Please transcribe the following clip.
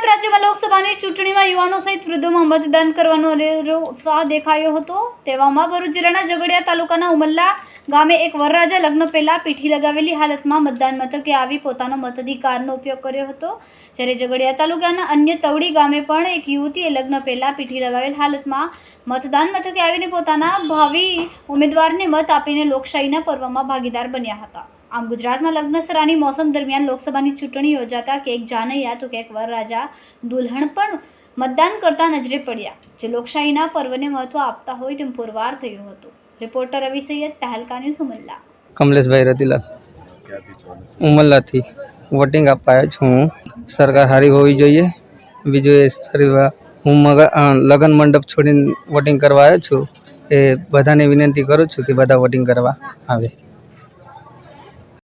ગુજરાત રાજ્યમાં લોકસભાની ચૂંટણીમાં યુવાનો સહિત વૃદ્ધોમાં મતદાન કરવાનો ઉત્સાહ દેખાયો હતો. તેવામાં ભરૂચ જિલ્લાના ઝઘડિયા તાલુકાના ઉમલ્લા ગામે એક વરરાજા લગ્ન પહેલા પીઠી લગાવેલી હાલતમાં મતદાન મથકે આવી પોતાનો મતાધિકારનો ઉપયોગ કર્યો હતો. જ્યારે ઝઘડિયા તાલુકાના અન્ય તવડી ગામે પણ એક યુવતીએ લગ્ન પહેલા પીઠી લગાવેલ હાલતમાં મતદાન મથકે આવીને પોતાના ભાવિ ઉમેદવારને મત આપીને લોકશાહીના પર્વમાં ભાગીદાર બન્યા હતા. આમ ગુજરાતમાં લગ્નસરાની મોસમ દરમિયાન લોકસભાની ચૂંટણી યોજાતા ક્યાંક જાનૈયા તો ક્યાંક વરરાજા દુલ્હન પણ મતદાન કરતા નજરે પડ્યા. જે લોકશાહીના પર્વને મહત્વ આપતા હોય તેમ પુરવાર થયું હતું. Reporter Ravi Sayyed Tehelka news Umalla. કમલેશભાઈ રતિલાલ. ઉમલ્લાથી. વોટિંગ આપવા છું હું. સરકાર સારી હોવી જોઈએ. બીજું એ સારી હું મગ લગ્ન મંડપ છોડીને વોટિંગ કરવા આવ્યો છું. એ બધાને વિનંતી કરું છું કે બધા વોટિંગ કરવા આવે.